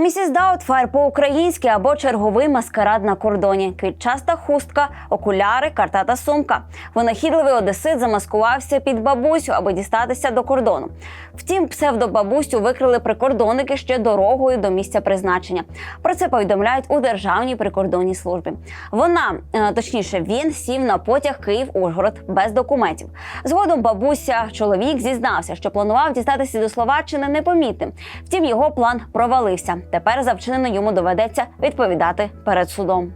Місіс Даутфайр по-українськи або черговий маскарад на кордоні, квітчаста хустка, окуляри, карта та сумка. Винахідливий одесит замаскувався під бабусю, аби дістатися до кордону. Втім, псевдобабусю викрили прикордонники ще дорогою до місця призначення. Про це повідомляють у державній прикордонній службі. Вона, е, точніше, він сів на потяг Київ-Ужгород без документів. Згодом бабуся чоловік зізнався, що планував дістатися до Словаччини непомітним. Втім, його план провалився. Тепер за вчинене йому доведеться відповідати перед судом.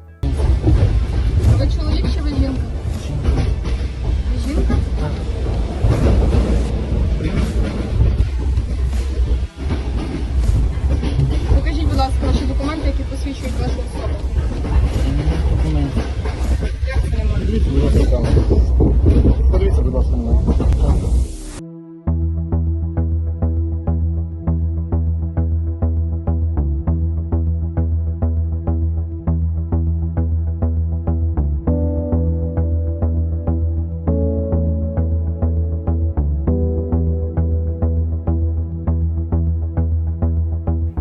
Ви чоловік чи ви жінка? Ви жінка? Покажіть, будь ласка, ваші документи, які посвідчують вашу особу. Як це не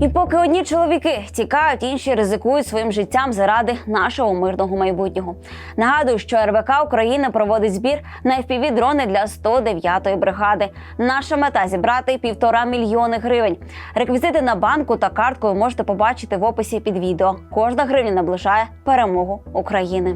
І поки одні чоловіки тікають, інші ризикують своїм життям заради нашого мирного майбутнього. Нагадую, що РВК України проводить збір на fpv дрони для 109-ї бригади. Наша мета зібрати півтора мільйони гривень. Реквізити на банку та картку ви можете побачити в описі під відео. Кожна гривня наближає перемогу України.